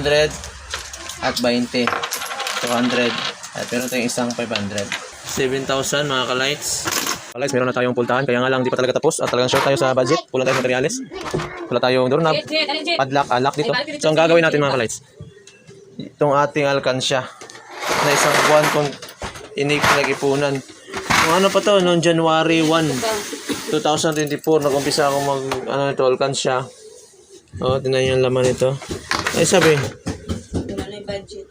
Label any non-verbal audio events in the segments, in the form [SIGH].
100 at 20. 200. At meron tayong isang 500. 7,000 mga ka-lights. Ka-lights, meron na tayong pultahan. Kaya nga lang, di pa talaga tapos. At talagang short tayo sa budget. Kulang tayo sa materials. Wala tayong doorknob. Padlock, alak dito. So, ang gagawin natin mga ka-lights. Itong ating alkansya na isang buwan kung ini pinag-ipunan. Kung ano pa to, noong January 1, 2024, nag-umpisa ako mag, ano ito, alkansya. O, oh, tinan yung laman ito. Ay, sabi, Wala na budget.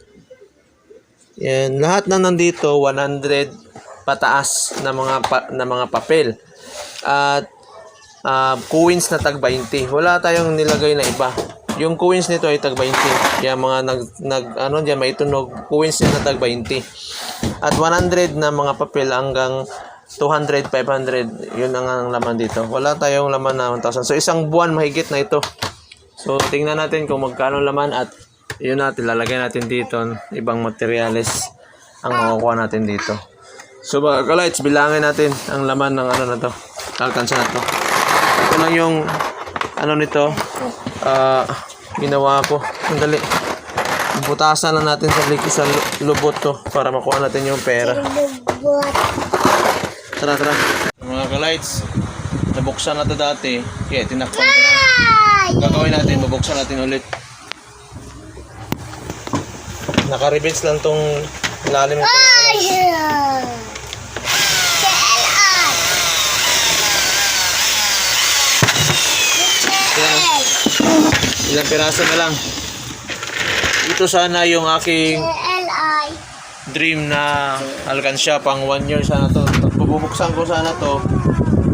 yan, lahat na nandito 100 pataas na mga pa, na mga papel. At ah, coins na tag 20. Wala tayong nilagay na iba. Yung coins nito ay tag 20. Yung mga nag, nag ano diyan may tunog coins na tag 20. At 100 na mga papel hanggang 200, 500. Yun ang, ang laman dito. Wala tayong laman na 1,000. So isang buwan mahigit na ito. So tingnan natin kung magkano laman at yun natin lalagay natin dito ibang materyales ang makukuha natin dito. So mga ka-lights, bilangin natin ang laman ng ano na to. Alkansya na to. Ito lang yung ano nito. ah ginawa ko. Sandali. Butasan na natin sa liki sa lu- lubot to para makuha natin yung pera. Tara, tara. Mga ka-lights, nabuksan na to dati. Kaya tinakpan ko na. Gagawin natin, bubuksan natin ulit. Naka-reveals lang tong lalim nito. Yan. Ilang piraso na lang. Ito sana yung aking dream na alkansya pang one year sana to. Bubuksan ko sana to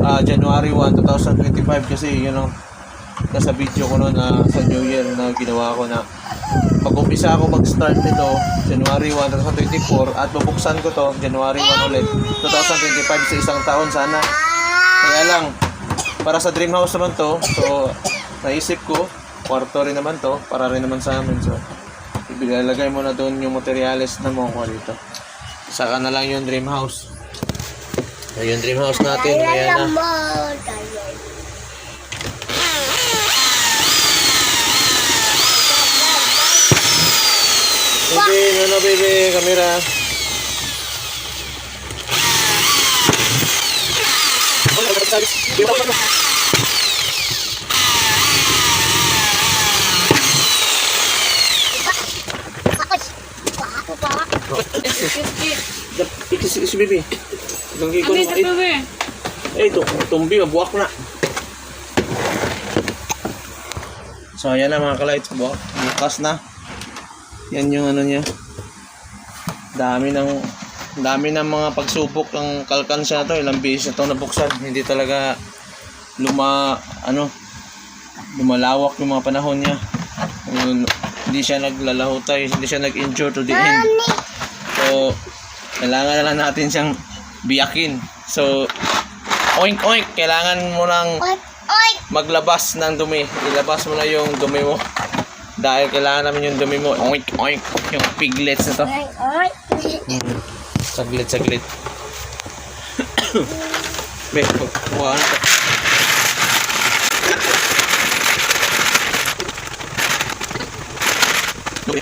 ah, January 1, 2025 kasi yun ang nasa video ko noon na sa New Year na ginawa ko na pag-umpisa ako mag-start nito January 1, 2024 at bubuksan ko to January 1 ulit 2025 sa isang taon sana. Kaya lang para sa dream house naman to so naisip ko kwarto rin naman to para rin naman sa amin so ilalagay mo na doon yung materials na makukuha dito saka na lang yung dream house. So yung dream house natin ayan na Baby, ano baby, kamera. Ikis, ikis, baby. Ganggi ko na. ito, Eh, ito, tumbi, mabuak na. So, ayan na mga kalights. Bukas na. Yan yung ano niya. Dami ng dami ng mga pagsubok ng kalkansya na to. Ilang beses na to nabuksan. Hindi talaga luma, ano, lumalawak yung mga panahon niya. Yung- hindi siya naglalaho tayo, hindi siya nag-injure to the end. So, kailangan na lang natin siyang biyakin. So, oink oink, kailangan mo nang maglabas ng dumi. Ilabas mo na yung dumi mo. Dahil kailangan namin yung dumi mo. Oink oink, yung piglets na to. Mm. Saglit, saglit. [COUGHS] Be, kuha na to. Dumi.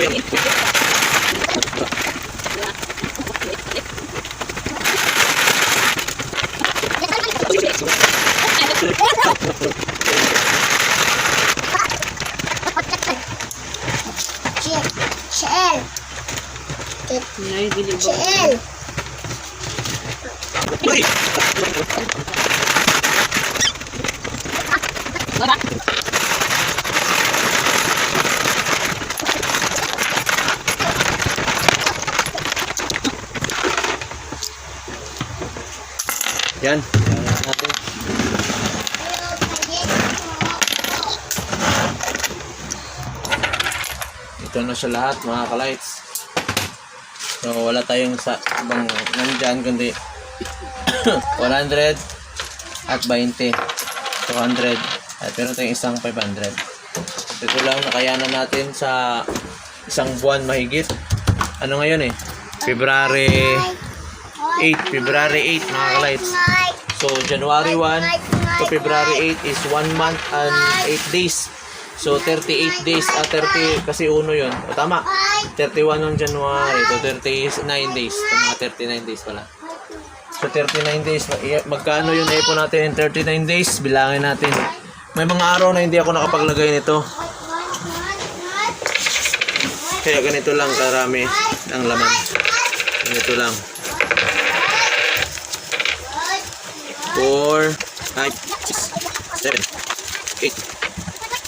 Dumi. Shell. Ay, dili ba? Uy! Yan. Yan natin. Ito na siya lahat mga ka-lights. So wala tayong sa ibang nandyan kundi [COUGHS] 100 at 20 200 at meron tayong isang 500 ito lang nakayanan natin sa isang buwan mahigit. Ano ngayon eh? February 8 February 8 mga ka-lights. So, January 1 to February 8 is 1 month and 8 days. So, 38 days, ah, 30, kasi uno yun. O, tama. 31 ng January to 39 days. Mga 39 days pala. So, 39 days. Magkano yung ipon natin in 39 days? Bilangin natin. May mga araw na hindi ako nakapaglagay nito. Kaya ganito lang karami ang laman. Ganito lang. 4, 5, 6, 7, 8,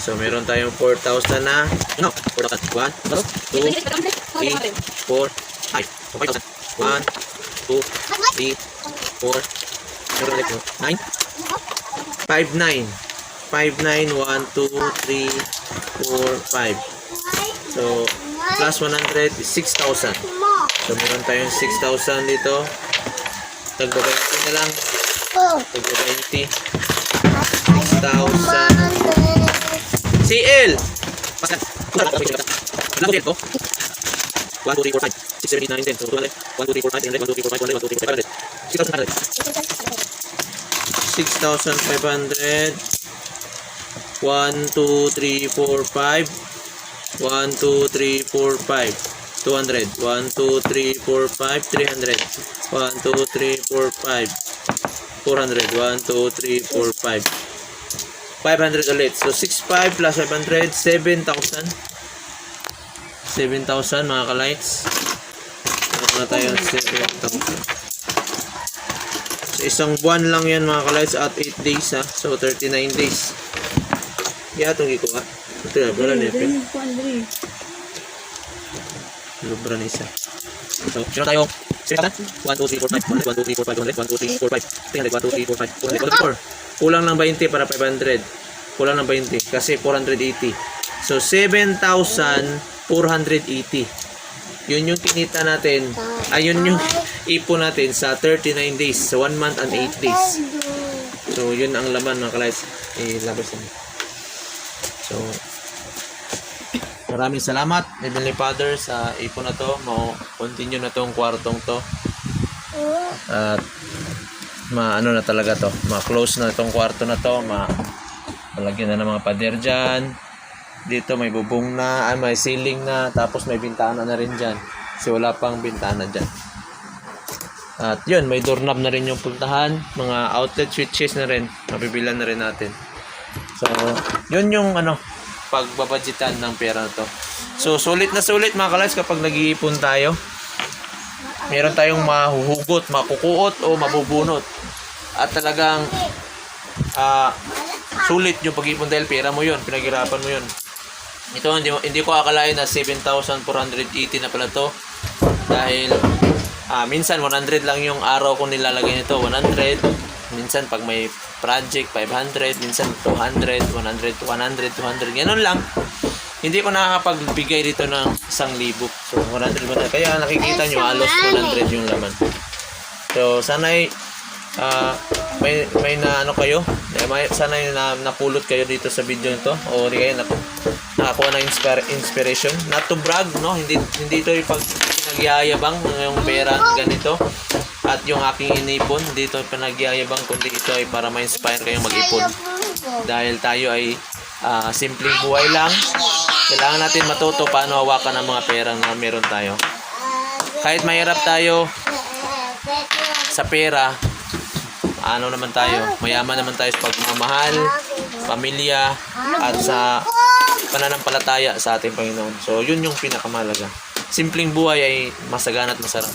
So, meron tayong 4,000 na, ano, 4,000, 1, 2, 3, 4, 5. So, 5,000. 1, 2, 3, 4, 9, 5, 9. 5, 9, 1, 2, 3, 4, 5. So, plus 100 is 6,000. So, meron tayong 6,000 dito. Tagpa 20 na lang. Tagpa 20. 6,000. CL! Lang. Wala ko dito. 1, 2, 3, 4, 5. 6, 7, 8, 9, 10. So, 200. 1, 2, 3, 4, 5, 300. 1, 2, 3, 4, 5, 100. 1, 2, 3, 4, 500. 6,500. 1, 2, 3, 4, 5. 1, 2, 3, 4, 5. 200. 1, 2, 3, 4, 5. 300. 1, 2, 3, 4, 5. 400. 1, 2, 3, 4, 5. 500 ulit. So, 6,500 plus 500, 7,000. 7,000 mga ka-lights. Meron na tayong 7,000. So, isang buwan lang yan mga ka-lights at 8 days ha. So, 39 days. Kaya itong ikuha. Ito na, wala na yun. Lubra na isa. So, sino tayo? 7,000? 1, 2, 3, 4, 5. 1, 2, 3, 4, 5, 100. 1, 2, 3, 4, 5. 300. 1, 2, 3, 4, 5. 400. 4. Kulang ng 20 para 500. Kulang ng 20 kasi 480. So, 7,480. Yun yung kinita natin. Ayun yung [LAUGHS] ipon natin sa 39 days. Sa 1 month and 8 days. So, yun ang laman mga kalights. Ilabas na. So, maraming salamat, Heavenly Father, sa ipon na to. Mo-continue na tong kwartong to. At ma-ano na talaga to. Ma-close na tong kwarto na to. Ma malagyan na ng mga pader dyan. Dito may bubong na, ay may ceiling na, tapos may bintana na rin dyan. Kasi wala pang bintana dyan. At yun, may doorknob na rin yung puntahan. Mga outlet switches na rin. Mabibilan na rin natin. So, yun yung ano, pagbabudgetan ng pera to. So, sulit na sulit mga kalays kapag nag-iipon tayo. Meron tayong mahuhugot, makukuot o mabubunot. At talagang ah sulit yung pag-ipon dahil pera mo yun, pinaghirapan mo yun. Ito, hindi, hindi ko akalain na 7,480 na pala to. Dahil ah, minsan 100 lang yung araw ko nilalagay nito, 100. Minsan pag may project, 500. Minsan 200, 100, 100, 200. Ganun lang. Hindi ko nakakapagbigay dito ng 1,000. So 100 100. Kaya nakikita nyo halos 100 yung laman. So sana'y ah, may may na ano kayo, eh, may sana'y na napulot kayo dito sa video nito. O di kayo na, nakakuha ng inspire, inspiration. Not to brag, no? Hindi hindi ito yung pag pinagyayabang yung pera ganito. At yung aking inipon dito pinagyayabang kundi ito ay para ma-inspire kayong mag-ipon. Dahil tayo ay ah, simpleng buhay lang. Kailangan natin matuto paano hawakan ang mga pera na meron tayo. Kahit mahirap tayo sa pera ano naman tayo? Mayaman naman tayo sa pagmamahal pamilya at sa pananampalataya sa ating Panginoon. So yun yung pinakamalaga simpleng buhay ay masagana at masarap.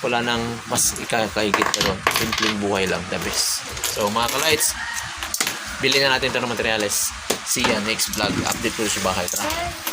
Wala nang mas ikakahigit pa doon. Simpleng buhay lang. The best. So mga ka-lights bilhin na natin ito ng materials. See ya next vlog. Update ko sa bahay. Tara